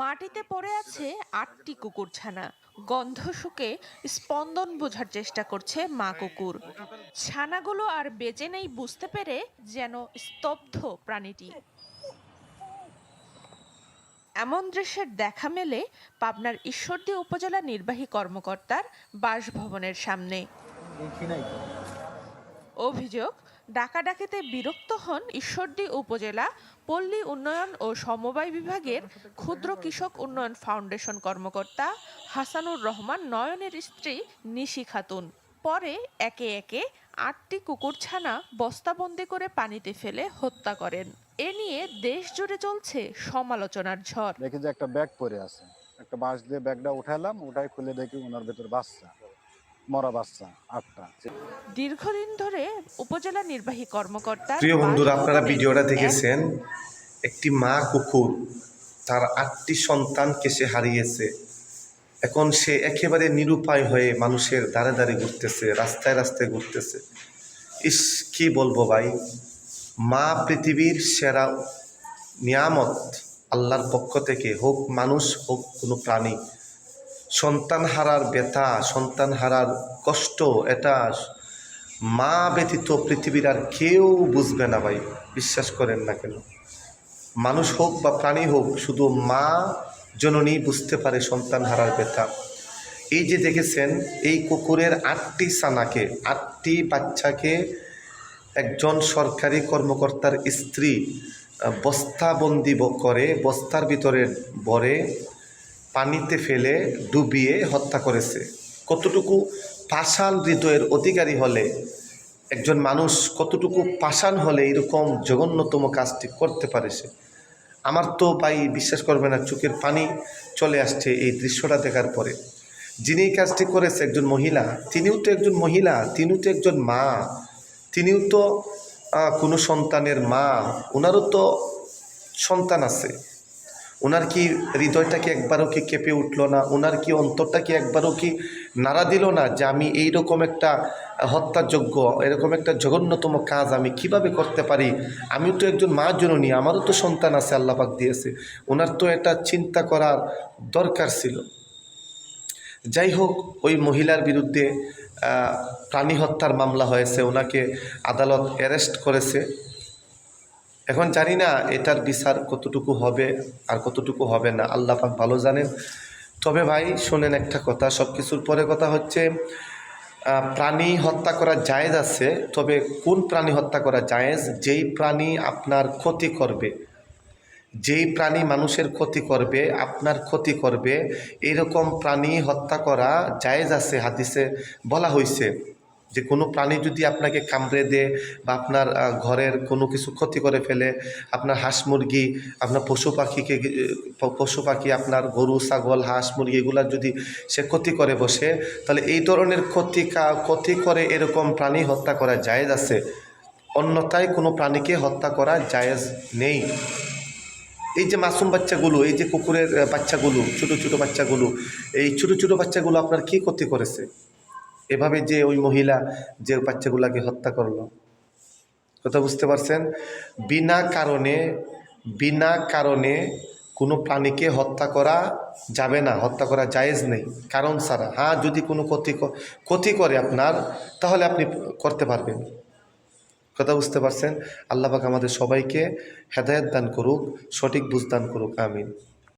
মাটিতে পড়ে আছে আটটি কুকুরছানা। গন্ধ শুকে স্পন্দন বোঝার চেষ্টা করছে মা কুকুর। ছানাগুলো আর বেঁচে নেই বুঝতে পেরে যেন স্তব্ধ প্রাণীটি। এমন দৃশ্যের দেখা মেলে পাবনার ঈশ্বরদী উপজেলা নির্বাহী কর্মকর্তার বাসভবনের সামনে। অভিযোগ ডাকাডাকিতে বিরক্ত হন ঈশ্বরদী উপজেলা, পল্লী উন্নয়ন ও সমবায় বিভাগের ক্ষুদ্র কৃষক উন্নয়ন ফাউন্ডেশন কর্মকর্তা হাসানুর রহমান নয়নের স্ত্রী নিশি খাতুন। পরে একে একে আটটি কুকুরছানা বস্তাবন্দি করে পানিতে ফেলে হত্যা করেন। এ নিয়ে দেশ জুড়ে চলছে সমালোচনার ঝড়। দেখি যে একটা ব্যাগ পরে আছে। একটা বাঁশ দিয়ে ব্যাগটা উঠাইলাম উঠাই খুলে দেখি ওনার ভেতর বাচ্চা। মরা বাচ্চা আটটা। দীর্ঘদিন ধরে উপজেলা নির্বাহী কর্মকর্তা প্রিয় বন্ধুরা আপনারা ভিডিওটা দেখেছেন? একটি মা কুকুর তার আটটি সন্তানকে সে হারিয়েছে। এখন সে একেবারে নিরুপায় হয়ে মানুষের দাঁড়ে দাঁড়ে ঘুরতেছে রাস্তায় রাস্তায় ঘুরতেছে। ইস কি বলব ভাই? মা পৃথিবীর সেরা নিয়ামত আল্লাহর পক্ষ থেকে হোক মানুষ হোক কোনো প্রাণী সন্তান হারার ব্যথা সন্তান হারার কষ্ট, এটা মা ব্যতীত পৃথিবীর আর কেউ বুঝবে না ভাই, বিশ্বাস করেন না কেন? মানুষ হোক বা প্রাণী হোক, শুধু মা জননী বুঝতে পারে সন্তান হারার ব্যথা। এই যে দেখেছেন, এই কুকুরের আটটি সানাকে আটটি বাচ্চাকে একজন সরকারি কর্মকর্তার স্ত্রী বস্তাবন্দি করে, বস্তার ভিতরে ভরে পানিতে ফেলে ডুবিয়ে হত্যা করেছে। কতটুকু পাষাণ হৃদয়ের অধিকারী হলে, একজন মানুষ কতটুকু পাষাণ হলে এরকম জঘন্যতম কাজটি করতে পারে সে? আমার তো ভাই বিশ্বাস করবে না, চোখের পানি চলে আসছে এই দৃশ্যটা দেখার পরে। যিনি এই কাজটি করেছে একজন মহিলা, তিনিও তো একজন মহিলা, তিনিও তো একজন মা, তিনিও তো কোনো সন্তানের মা ওনারও তো সন্তান আছে। ওনার কি হৃদয়টা কি একবারও কি কেঁপে উঠল না? ওনার কি অন্তরটা কি একবারও কি নাড়া দিল না যে আমি এইরকম একটা হত্যাযোগ্য, এরকম একটা জঘন্যতম কাজ আমি কীভাবে করতে পারি? আমি তো একজন মা জননী, আমারও তো সন্তান আছে আল্লাপাক দিয়েছে। ওনার তো এটা চিন্তা করার দরকার ছিল। যাই হোক, ওই মহিলার বিরুদ্ধে প্রাণী হত্যার মামলা হয়েছে। ওনাকে আদালত অ্যারেস্ট করেছে। এখন জানি না এটার বিচার কতটুকু হবে আর কতটুকু হবে না। আল্লাহ পাক ভালো জানেন। তবে ভাই, শোনেন একটা কথা সব কিছুর পরে কথা হচ্ছে প্রাণী হত্যা করা জায়েজ আছে, তবে কোন প্রাণী হত্যা করা জায়েজ? যেই প্রাণী আপনার ক্ষতি করবে, যেই প্রাণী মানুষের ক্ষতি করবে, আপনার ক্ষতি করবে, এরকম প্রাণী হত্যা করা জায়েজ আছে, হাদিসে বলা হয়েছে যে কোনো প্রাণী যদি আপনাকে কামড়ে দেয় বা আপনার ঘরের কোনো কিছু ক্ষতি করে ফেলে, আপনার হাঁস মুরগি, আপনার পশু পাখিকে পশু পাখি, আপনার গরু, ছাগল, হাঁস মুরগি, এগুলার যদি সে ক্ষতি করে বসে, তাহলে এই ধরনের ক্ষতি ক্ষতি করে এরকম প্রাণী হত্যা করা জায়েজ আছে। অন্যথায় কোনো প্রাণীকে হত্যা করা জায়েজ নেই। এই যে মাসুম বাচ্চাগুলো, এই যে কুকুরের বাচ্চাগুলো, ছোট ছোট বাচ্চাগুলো, এই ছোট ছোট বাচ্চাগুলো আপনার কি ক্ষতি করেছে? এভাবে যে ওই মহিলা যে বাচ্চাগুলাকে হত্যা করল। কথা বুঝতে পারছেন? বিনা কারণে বিনা কারণে কোনো প্রাণীকে হত্যা করা যাবে না, হত্যা করা জায়েজ নেই। কারণ ছাড়া হ্যাঁ যদি কোনো ক্ষতি ক্ষতি করে আপনার, তাহলে আপনি করতে পারবেন। কথা বুঝতে পারছেন? আল্লাহবাক আমাদের সবাইকে হেদায়ত দান করুক, সঠিক বুঝ দান করুক, আমিন।